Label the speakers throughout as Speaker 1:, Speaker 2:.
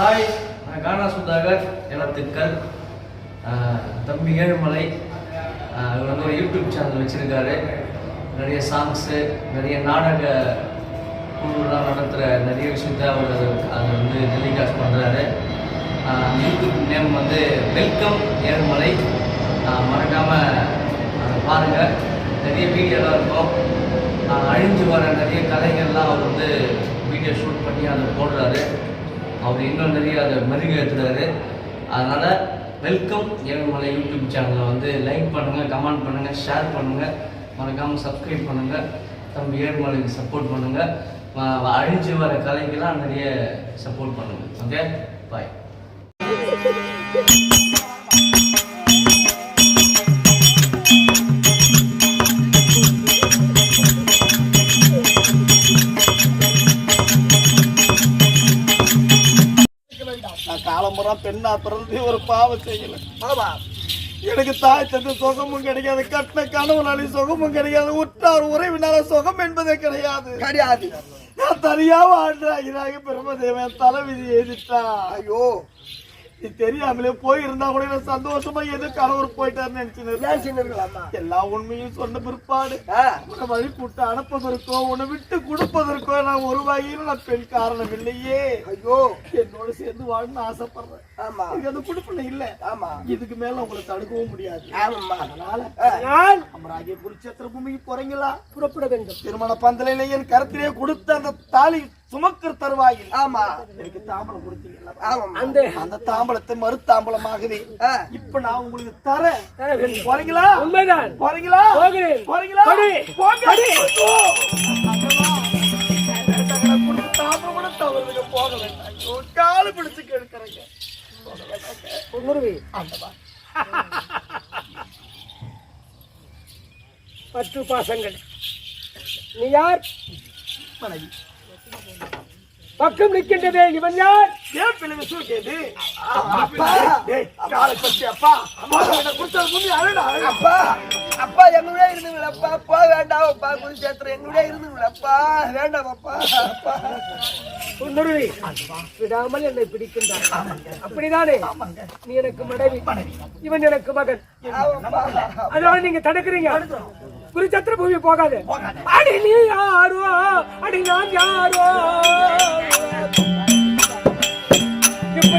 Speaker 1: Hi நான் கானா சுதாகர் எழுத்துக்கள் தம்பி ஏழுமலை. ஆஹ் இவர் வந்து ஒரு யூடியூப் சேனல் வச்சுருக்காரு. நிறைய சாங்ஸு நிறைய நாடக குழுலாம் நடத்துகிற நிறைய விஷயத்த அவர் அதை வந்து டெலிகாஸ்ட் பண்ணுறாரு யூடியூப் நேம் வந்து வெல்கம் ஏழுமலை. மறக்காமல் பாருங்கள் நிறைய வீடியோலாம் இருக்கும். அழிஞ்சு வர நிறைய கலைகள்லாம் அவர் வந்து வீடியோ ஷூட் பண்ணி அதை போடுறாரு. அவர் இன்னும் நிறைய அதை மெருகேற்றுறாரு அதனால் வெல்கம் ஏழுமலை யூடியூப் சேனலை வந்து லைக் பண்ணுங்கள் கமெண்ட் பண்ணுங்கள் ஷேர் பண்ணுங்கள் மறக்காமல் சப்ஸ்கிரைப் பண்ணுங்கள் தம்பி ஏழுமலைக்கு சப்போர்ட் பண்ணுங்கள் அழிஞ்சு வர கலைக்கெல்லாம் நிறைய சப்போர்ட் பண்ணுங்கள் ஓகே பாய்
Speaker 2: நான் பெண்ணா பிறந்து ஒரு பாவம் செய்யல. எனக்கு தாய் தந்து சுகமும் கிடைக்காது கட்டின கணவனாலே சுகமும் கிடைக்காது உற்றார் உறவினால சுகம் என்பதே கிடையாது.
Speaker 3: கிடையாது.
Speaker 2: நான் தனியா வாழ்றாங்க பிரம்மதேவன் தலைவிதி எழுதிட்டா
Speaker 3: ஐயோ.
Speaker 2: தெரியாமலே போயிருந்தா கூட சந்தோஷமா எது கணவர் போயிட்டாருன்னு
Speaker 3: சின்னர்களாமா
Speaker 2: எல்லா உண்மையும் சொன்ன பிற்பாடு. உன்னை வழிபட்டு அனுப்பதற்கோ உன்னை விட்டு கொடுப்பதற்கோ நான் ஒரு வகையில் நான் பெண் காரணம் இல்லையே
Speaker 3: ஐயோ.
Speaker 2: என்னோட சேர்ந்து வாழணும்னு ஆசைப்படுறேன்.
Speaker 3: ஆமா.
Speaker 2: அந்த குடுப்பனை இல்ல.
Speaker 3: ஆமா.
Speaker 2: இதுக்கு மேல உங்களை தடுக்கவும் முடியாது. அதனால
Speaker 3: ஆ,
Speaker 2: அமராகிய குருச்சத்திர பூமிக்கு போறீங்களா?
Speaker 3: புறப்பட வேண்டும்.
Speaker 2: திருமண பந்தலிலே என் கருத்திலே கொடுத்த அந்த தாலி சுமக்கிற தருவாயில்.
Speaker 3: ஆமா.
Speaker 2: எனக்கு தாம்பலம் கொடுத்தீங்களா
Speaker 3: ஆமாம்
Speaker 2: அந்த அந்த தாம்பலத்தை மறுத்தாம்பலமாகவே
Speaker 3: ஆ,
Speaker 2: இப்ப நான் உங்களுக்கு தரேன். போறீங்களா?
Speaker 3: உண்மைதான்.
Speaker 2: போறீங்களா?
Speaker 3: போகிறேன்.
Speaker 2: போறீங்களா? தாம்பலம் கூட தவறுக்கு போக வேண்டாம் காலு பிடிச்சு கேட்கறேங்க.
Speaker 3: பத்து பாசங்கள். நீ யார்?
Speaker 2: மனைவி.
Speaker 3: பக்கம் நிற்கின்றதே இவன் யார்?
Speaker 2: ஏன் பிள்ளைங்க சூழ்கிறது அப்பா. கொடுத்தது முந்தி அழுடா.
Speaker 3: அப்பா. அப்பா எங்களுடைய இருந்துங்களப்பா போக வேண்டாம் அப்பா. குருச்சேத்திரம் எங்களுடைய இருந்துங்களப்பா வேண்டாம் அப்பா. அப்பா. குருவி விடாமல் என்னை பிடிக்கின்றான் அப்படிதானே? நீ எனக்கு மனைவி. இவன் எனக்கு மகன். அதனால நீங்க தடுக்கிறீங்க. குருச்சத்திர பூமி போகாது அடி நீ யாரோ அடி நான் யாரோ இப்ப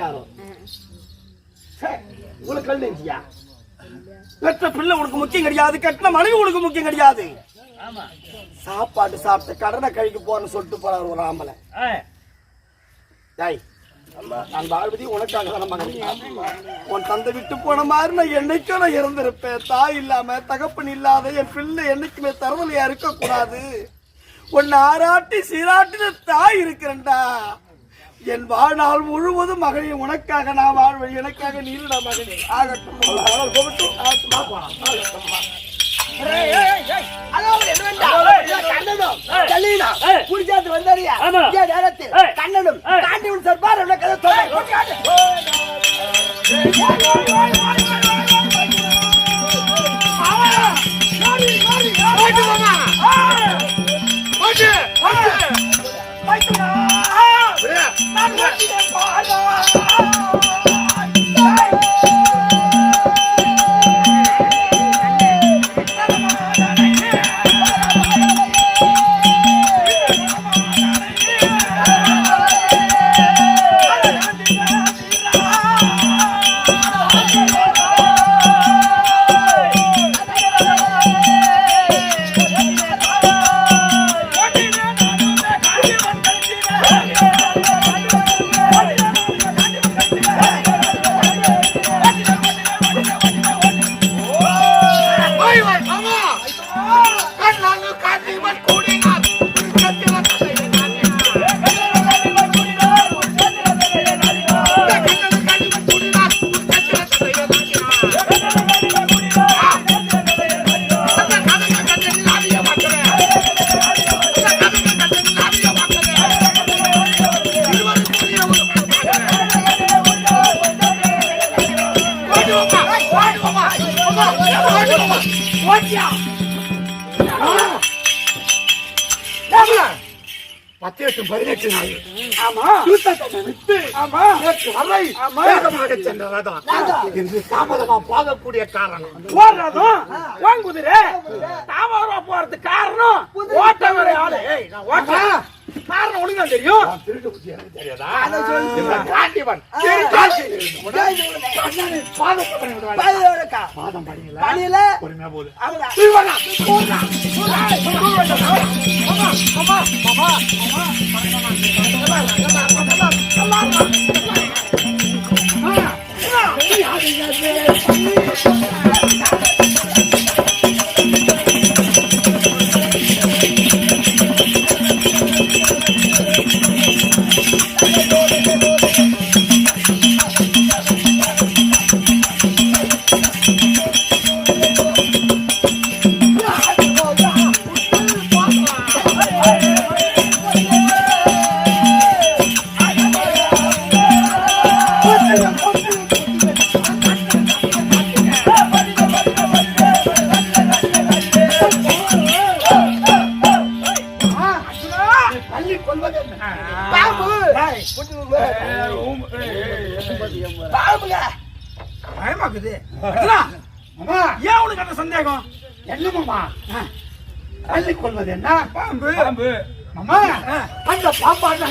Speaker 3: யாரோ
Speaker 2: உனக்கு கல் நெஞ்சியா பெற்ற பிள்ளை உனக்கு முக்கியம் கிடையாது கட்டின மனைவி உனக்கு முக்கியம் கிடையாது. சாப்பாடு சாப்பிட்டு கடனை கழிக்க போறேன்னு சொல்லிட்டு போறாரு ஒரு ஆம்பளை. டேய் நான் வாழ்வதி உனக்காக தான மகன் உன் தந்தை விட்டு போன மாதிரி நான் என்னைக்கும் நான் இறந்திருப்பேன். தாய் இல்லாம தகப்பன் இல்லாத என் பிள்ளை என்னைக்குமே தரவலையா இருக்க கூடாது உன்னை ஆராட்டி சீராட்டின தாய் இருக்கிறேன்டா. என் வாழ்நாள் முழுவதும் மகனே உனக்காக நான் வாழ்வேன். எனக்காக நீருடா மகனே. ஆகட்டும்?
Speaker 3: கண்ணனும் காண்டியும் சர்பார் கதை
Speaker 4: ஆயிரத்தி பதினெட்டு நாள்.
Speaker 5: ஆமா.
Speaker 4: விட்டு
Speaker 5: ஆமா.
Speaker 4: நேற்று வரை
Speaker 5: ஆமா.
Speaker 4: வேகமாக சென்ற ரதம் இன்று தாமதமா போகக்கூடிய காரணம்.
Speaker 5: போடுறதும் வாங்குதிரை. தாமரமா போறதுக்கு காரணம் ஓட்ட வர ஆளு. நான் ஓட்ட காரணம் தான் தெரியும்
Speaker 4: திருட்டு புத்தி எனக்கு தெரியாதா காண்டிவன். பாதம் பொறுமையா போகுது.
Speaker 5: அவரா
Speaker 4: அம்மா,
Speaker 5: ஏன் உனக்கு அந்த சந்தேகம்?
Speaker 4: என்னமாம்மா? தள்ளி கொள்வது என்ன?
Speaker 5: பாம்பு. பாம்பு.
Speaker 4: அம்மா, அந்த பாம்பான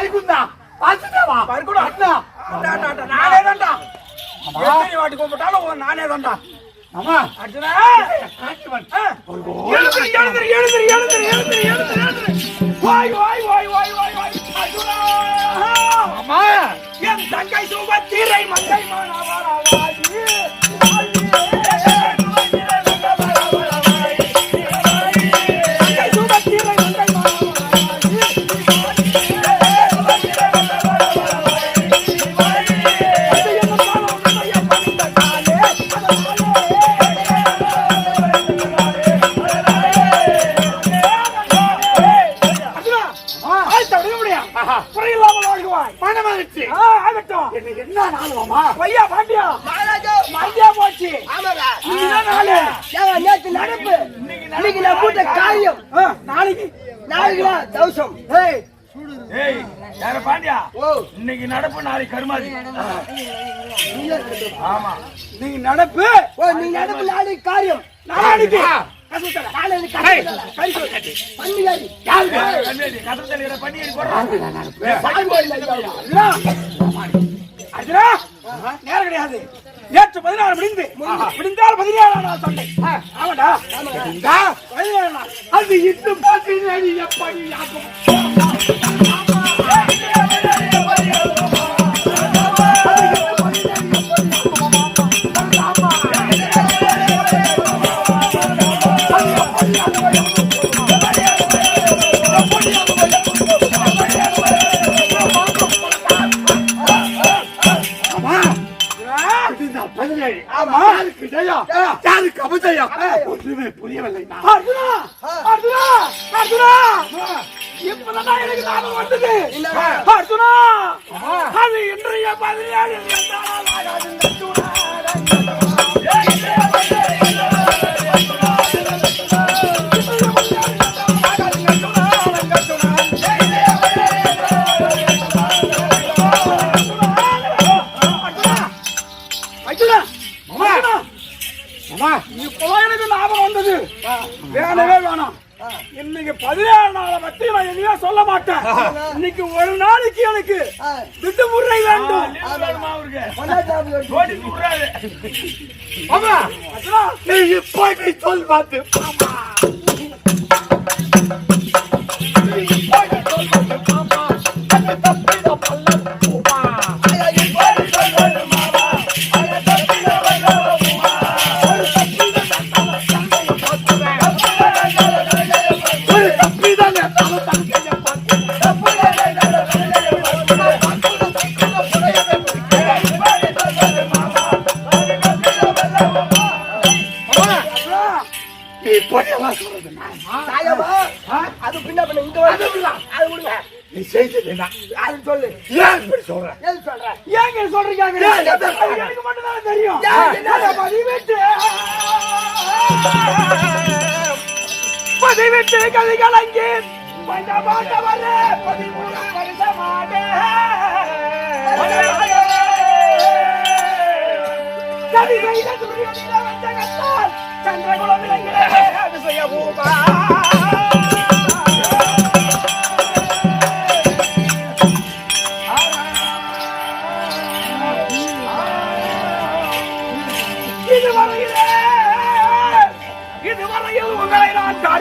Speaker 4: வைகுந்தா வாசுதேவா
Speaker 5: பர்குடா.
Speaker 4: அண்ணா
Speaker 5: டா, டா, டா, நானே தான்டா
Speaker 4: அம்மா.
Speaker 5: எத்தனை வாட்டி கூப்பிட்டாலும் உன் நானே
Speaker 4: இன்னைக்கு
Speaker 6: நடப்பு
Speaker 5: நாளைக்கு கருமாதி. ஆமா. இன்னைக்கு நடப்பு?
Speaker 6: ஓ நீ நடப்பு நாளைக்கு காரியம்.
Speaker 5: நாளைக்கு. நேரம் கிடையாது. நேற்று பதினாறு முடிந்து. முடிந்தால் பதினேழாம் நாள் சண்டை. ஆமாடா. முடிந்தா பதினேழு நாள். அது இன்னும் பதினேழு ஜெயம் யாருக்கு அபஜயம்? ஒன்றுமே புரியவில்லை. அர்ஜுனா! அர்ஜுனா! அர்ஜுனா! இப்பதான் எனக்கு ஞாபகம் வந்தது. அர்ஜுனா! அது இன்றைய பதினேழு. பார்த்து நீ செய்தது என்ன?
Speaker 6: அது சொல்லு?
Speaker 5: ஏன் இப்படி சொல்ற?
Speaker 6: எது சொல்ற?
Speaker 5: ஏங்க சொல்றீங்க? எனக்கு மட்டும் தான் தெரியும்.
Speaker 6: ஏன், என்ன?
Speaker 5: அதை பதிவிட்டு? பதிவிட்டு கதை கலங்கி. கொஞ்ச மாட்டவர் பதிமூணு வருஷமானே கவி கைத சூரியனில வந்த கத்தால் சந்திரகுலம் விளங்கிலே இதுவரையிலே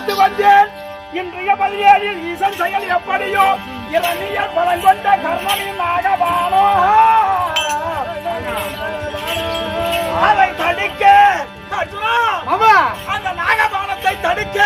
Speaker 5: காத்து வந்தேன். இன்றைய பதினேழில் ஈசன் செயல் எப்படியோ இரணியல் பலன் கொண்ட கர்ணனின் நாகபானோ அதை தடுக்க அந்த நாகபானத்தை தடுக்க.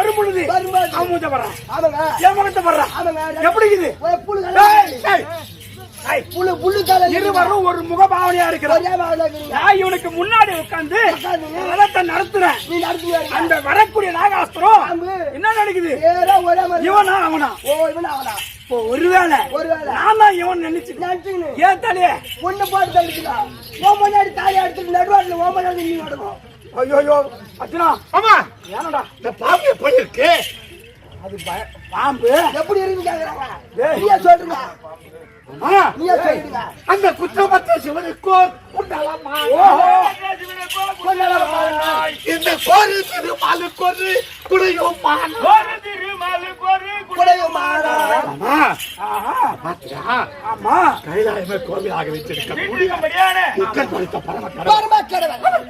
Speaker 5: வரும் பொழுது. அவன் மூஞ்ச
Speaker 6: ஆமாங்க.
Speaker 5: என் முகத்தை
Speaker 6: ஆமாங்க.
Speaker 5: எப்படி இது? இருவரும் ஒரு
Speaker 6: ஒரே மாதிரி இருக்கிறீங்க.
Speaker 5: நான் இவனுக்கு முன்னாடி உட்கார்ந்து. ரதத்தை நடத்துறேன். அந்த வரக்கூடிய நாகாஸ்திரம். என்ன நடக்குது? இவனா அவனா?
Speaker 6: ஓ இவன் அவனா?
Speaker 5: ஒருவேளை தான் இவன் நினைச்சு ஏன் தலையே?
Speaker 6: பொண்ணு போட்டு தடுக்கலாம் ஓ முன்னாடி தாலி எடுத்துட்டு நடுவாட்டில் ஓ முன்னாடி நீ நடக்கும்
Speaker 5: ஐயோ அர்ஜுனா.
Speaker 4: ஆமா.
Speaker 5: ஏனடா?
Speaker 4: இந்த பாம்பு எப்படி இருக்கு
Speaker 5: அது பாம்பு.
Speaker 6: எப்படி இருக்கு கேக்குறாங்க
Speaker 5: ஏய்.
Speaker 6: நீயே சொல்லுங்க. நீயே சொல்லுங்க.
Speaker 4: அந்த குற்றமற்ற சிவனுக்கோர் உண்டாலம்மா
Speaker 5: ஓஹோ.
Speaker 4: இந்த கோரி திருமாலுக்கு ஒரு குடையும்.
Speaker 6: குடையும் மாறா
Speaker 4: ஆமா கைலாயமே கோவிலாக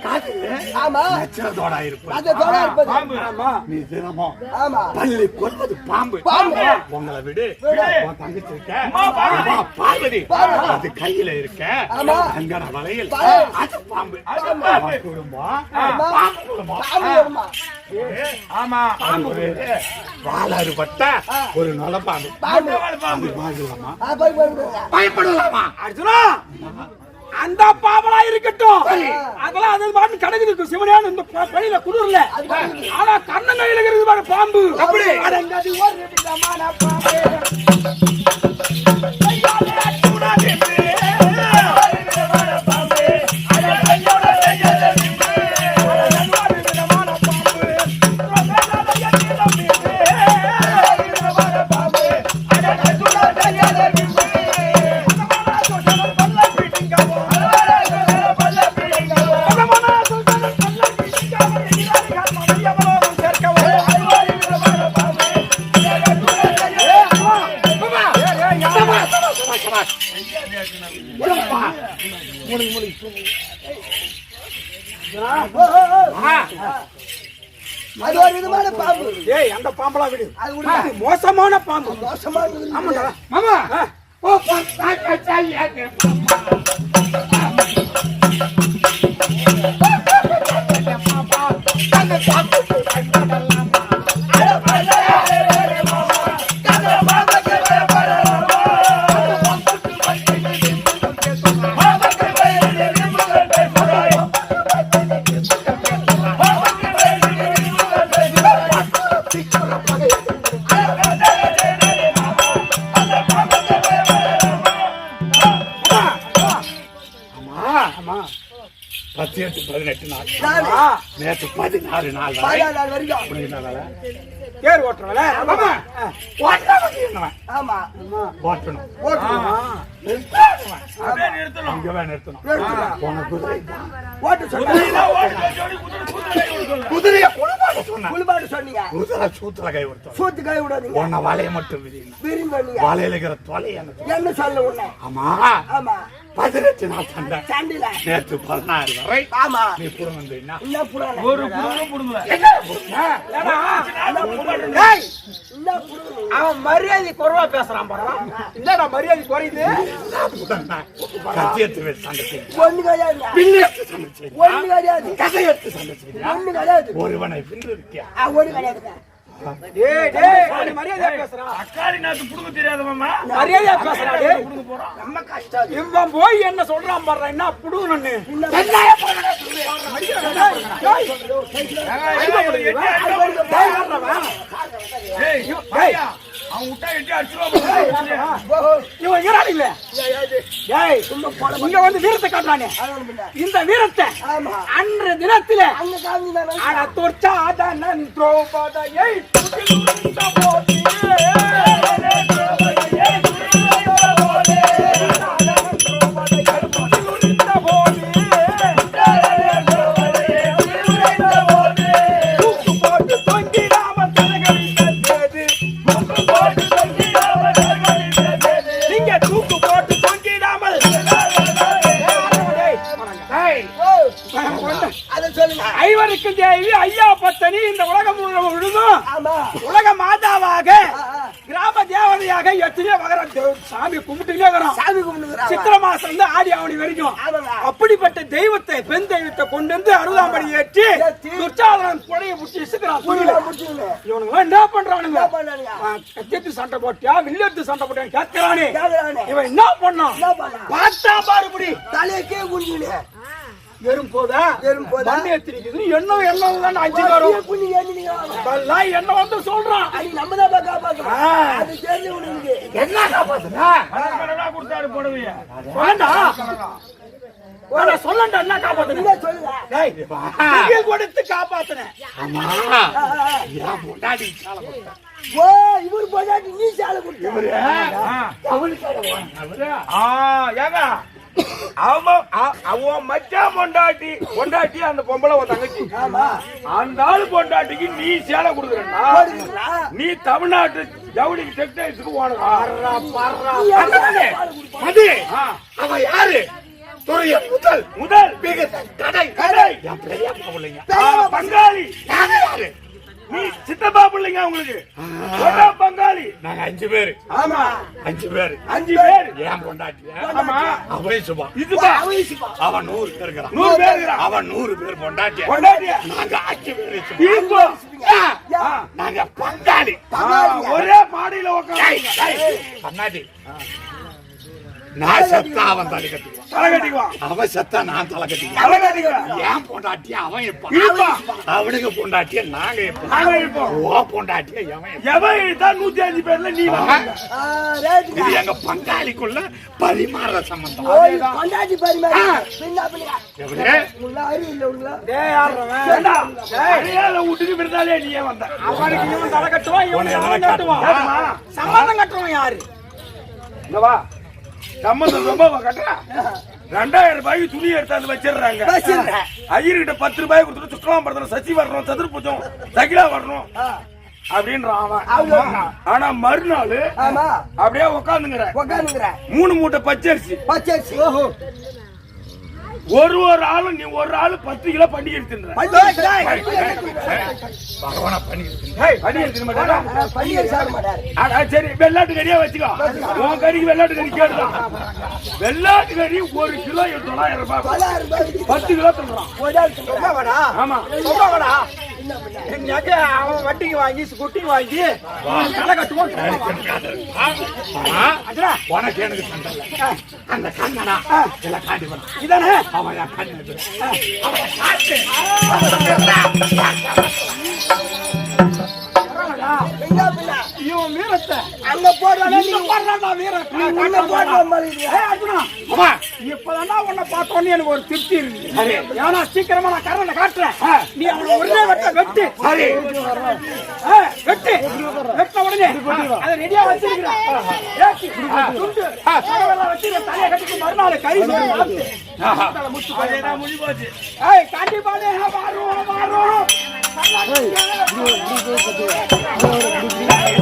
Speaker 4: காதிலே
Speaker 6: ஆமா
Speaker 4: நச்சரதோட இருப்பது
Speaker 5: ஆமா
Speaker 4: நீ தினமும்
Speaker 6: ஆமா
Speaker 4: பள்ளி கொள்வது பாம்பு
Speaker 6: பாம்பு.
Speaker 4: உங்களை விடு தங்கச்சி இருக்க அம்மா, பார்வதி. அது கையில இருக்க
Speaker 6: ஆமா.
Speaker 4: அங்கன வளையல். அது பாம்பு
Speaker 6: பாம்பு.
Speaker 4: குடும்பம். பாம்பு குடும்பம்
Speaker 6: பாம்பு
Speaker 4: ஆமா ஒரு வால் அறுபட்ட ஒரு நலப்பாம்பு பயப்படலாமா?
Speaker 5: அர்ஜுனா அந்த பாம்பலா இருக்கட்டும். அதெல்லாம் அது பாட்டு கிடக்குது. சிவனையான இந்த பழியில குளிர்ல. ஆனா கண்ணன் கையில இருக்கிறது பாம்பு. அப்படி.
Speaker 6: அது ஒரு விதமான பாம்பு
Speaker 5: ஏய் அந்த பாம்பலா விடு
Speaker 6: அது விடுடா.
Speaker 5: மோசமான பாம்பு
Speaker 6: மோசமா இருக்குது.
Speaker 5: ஆமாடா மாமா ஓ
Speaker 6: பாம்பு சொன்னீங்க.
Speaker 4: குதிரை சூத்துல கை கொடுத்தோம்
Speaker 6: சூத்து கை விடாதீங்க.
Speaker 4: உன்னை வலைய மட்டும்
Speaker 6: என்ன சொல்ல
Speaker 4: ஆமா.
Speaker 6: ஆமா.
Speaker 4: பதினெட்டு நாள் சண்டை. நேற்று பதினாறு வரை
Speaker 6: ஆமா.
Speaker 4: நீ புறம் வந்தீங்கன்னா
Speaker 6: என்ன? புறான
Speaker 5: ஒரு குடும்பம் புடுங்கல. அவன் மரியாதை குறைவா பேசுறான் பாரு. மரியாதை குறையுது?
Speaker 4: புடுங்க. கத்தி எடுத்து வச்சு சண்டை.
Speaker 6: ஒண்ணு கிடையாது. ஒண்ணு கிடையாது.
Speaker 4: சண்டை செய்யுங்க.
Speaker 6: ஒண்ணு கிடையாது.
Speaker 4: ஒருவனை பின்னு இருக்கியா
Speaker 6: ஆ, ஒண்ணு கிடையாதுங்க
Speaker 5: போய் என்ன சொல்றான் பாரு என்ன புடுங்கன்னு இவன் வீரான் இல்ல ஏய் இங்க வந்து வீரத்தை காட்டுறானே. இந்த வீரத்தை அன்று தினத்தில
Speaker 6: அங்க காமிங்க
Speaker 5: அட துர்ச்சாதனன் திரௌபதியை துகிலுரிந்த போதிலே.
Speaker 6: புரியல.
Speaker 5: புரியல. இவனுங்க என்ன பண்றானுங்க?
Speaker 6: என்ன
Speaker 5: கத்தியத்து சண்டை போட்டியா? வில்லெடுத்து சண்டை போட்டியா? கேட்கிறானே.
Speaker 6: கேக்குறானே.
Speaker 5: இவன் என்ன பண்ணான்
Speaker 6: என்ன பண்ணா?
Speaker 5: பார்த்தா பாருபடி
Speaker 6: தலையக்கே குஞ்சுனே
Speaker 5: வெறும் போதா?
Speaker 6: வெறும் போதா?
Speaker 5: மண்ணு எத்திரிக்குது எண்ணம் எண்ணம் தான் அஞ்சு என்ன வந்து சொல்றான்.
Speaker 6: அது நம்ம தான். அது தெரிஞ்சு
Speaker 4: என்ன காப்பாத்துனா
Speaker 5: வேண்டாம். வேண்டாம் சொல்லண்டா என்ன காப்பாத்துன? டேய் கொடுத்து காப்பாத்துனேன்.
Speaker 4: ஆமா
Speaker 6: ஆ, ஆ, ஆ.
Speaker 4: என் முன்னாடி சாலை கொடுத்தா.
Speaker 6: ஓ இவர் நீ சேலை கொடுத்த?
Speaker 4: இவரு? அவரு
Speaker 7: ஏங்க. அவன் அவன் மச்சான் பொண்டாட்டி. பொண்டாட்டி அந்த பொம்பளை உன் தங்கச்சி? அந்த ஆளு பொண்டாட்டிக்கு நீ சேலை கொடுக்குறா? நீ தமிழ்நாட்டு ஜவுளி
Speaker 4: அதுதானே? அது. அவன் யாரு? முதல்
Speaker 7: முதல்.
Speaker 4: கடை
Speaker 7: கடை. பங்காளி. நீ சித்தப்பா பிள்ளைங்க உங்களுக்கு. பங்காளி.
Speaker 4: நாங்க அஞ்சு பேரு.
Speaker 7: ஆமா.
Speaker 4: அஞ்சு பேரு.
Speaker 7: அஞ்சு பேர்.
Speaker 4: ஏன் பொண்டாட்டி?
Speaker 7: ஆமா.
Speaker 4: அவை சுபா. அவன் நூறு பேர் இருக்கிறான்.
Speaker 7: நூறு பேர் இருக்கிறான்.
Speaker 4: அவன் நூறு பேர் பொண்டாட்டி
Speaker 7: பொண்டாட்டியா?
Speaker 4: நாங்க அஞ்சு பேரு.
Speaker 7: இப்போ
Speaker 4: நாங்க பங்காளி.
Speaker 7: ஒரே மாடியில உட்காந்து
Speaker 4: கண்ணாடி நான் செத்தா அவன் தலை கட்டிக்குவான்
Speaker 7: தலை கட்டிக்குவான்
Speaker 4: அவன் செத்தா நான் தலை கட்டிக்குவான்
Speaker 7: தலை கட்டிக்குவான்
Speaker 4: ஏன் பொண்டாட்டிய அவன் இருப்பான். அவனுக்கு பொண்டாட்டிய நாங்க இருப்போம்
Speaker 7: நாங்க இருப்போம்.
Speaker 4: ஓ பொண்டாட்டிய எவன்?
Speaker 7: எவன் இழுத்தா நூத்தி அஞ்சு பேர்ல நீ.
Speaker 4: இது எங்க பங்காளிக்குள்ள பரிமாற சம்பந்தம்
Speaker 6: கொண்டாடி பரிமாறி. பின்ன பின்ன.
Speaker 4: எப்படி
Speaker 6: உள்ள அறிவு இல்ல உள்ள.
Speaker 7: ஏண்டா, அடையாள வீட்டுக்கு விருந்தாளியா நீ ஏன் வந்த?
Speaker 5: அவனுக்கு இவன் தலை கட்டுவான் இவன்
Speaker 4: எவனை
Speaker 5: கட்டுவான்? சம்மந்தம் கட்டுவான் யாரு
Speaker 7: இங்க வா. சம்மந்தம் ரொம்ப கட்டுறா? ரெண்டாயிரம் ரூபாய்க்கு துணி எடுத்தாந்து வச்சிடுறாங்க. ஐயர்கிட்ட பத்து ரூபாய் கொடுத்துட்டு சுக்கலாம் படுத்தணும் சசி வரணும் சதுர்புஜம் சகிலா வரணும் அப்படின்றான் அவன். ஆனா மறுநாள்
Speaker 6: ஆமா.
Speaker 7: அப்படியே உட்காந்துங்கிற
Speaker 6: உக்காந்துங்கிற.
Speaker 7: மூணு மூட்டை பச்சரிசி.
Speaker 6: பச்சரிசி. ஓஹோ.
Speaker 7: ஒரு ஒரு ஆளும் நீ ஒரு ஆளு பத்து கிலோ பண்டிகை எடுத்துன்ற சரி வெள்ளாட்டு கறியா வச்சுக்கோ. உன் கறிக்கு வெள்ளாட்டு கறி கேட்டுதான் வெள்ளாட்டு கறி ஒரு கிலோ தொள்ளாயிரம் ரூபாய். பத்து கிலோ
Speaker 6: சொல்றான்.
Speaker 7: ஆமா.
Speaker 5: எங்கேயாச்சும் அவன் வட்டிக்கு வாங்கி குட்டிக்கு வாங்கி தலை கட்டுவான்
Speaker 4: உனக்கு எனக்கு சண்டை. அந்த கண்ணனா இல்ல காண்டி
Speaker 5: இதானே?
Speaker 4: அவன் கண்ணு
Speaker 6: எங்க பின்ன?
Speaker 5: இவன் வீரத்தை.
Speaker 6: அங்க போடுறானே நீ
Speaker 5: போடுறான்டா வீரம்
Speaker 6: நீ உள்ள போடுற மாதிரி இல்லையா?
Speaker 5: ஏய், அர்ஜுனா, இப்பதான்டா உன்னை பார்த்தோன்னே எனக்கு ஒரு திருப்தி இருக்கு
Speaker 4: சரி.
Speaker 5: ஏன்னா சீக்கிரமா நான் கரண்ட காட்டுறேன். நீ அவனை ஒரே வெட்ட வெட்டு.
Speaker 4: சரி.
Speaker 5: ஆ, வெட்டு. வெட்ட உடனே. அதை ரெடியா வச்சிருக்கிறேன். துண்டு. அதெல்லாம் வச்சு இதை தலையை கட்டிட்டு மறுநாள் கறி சோறு சாப்பிட்டு, தலை முத்து போய்
Speaker 7: அதேதான் முடிஞ்சு போச்சு.
Speaker 5: ஏய் கண்டிப்பாடே மாறுவோம் மாறுவோம்
Speaker 6: ஏய்,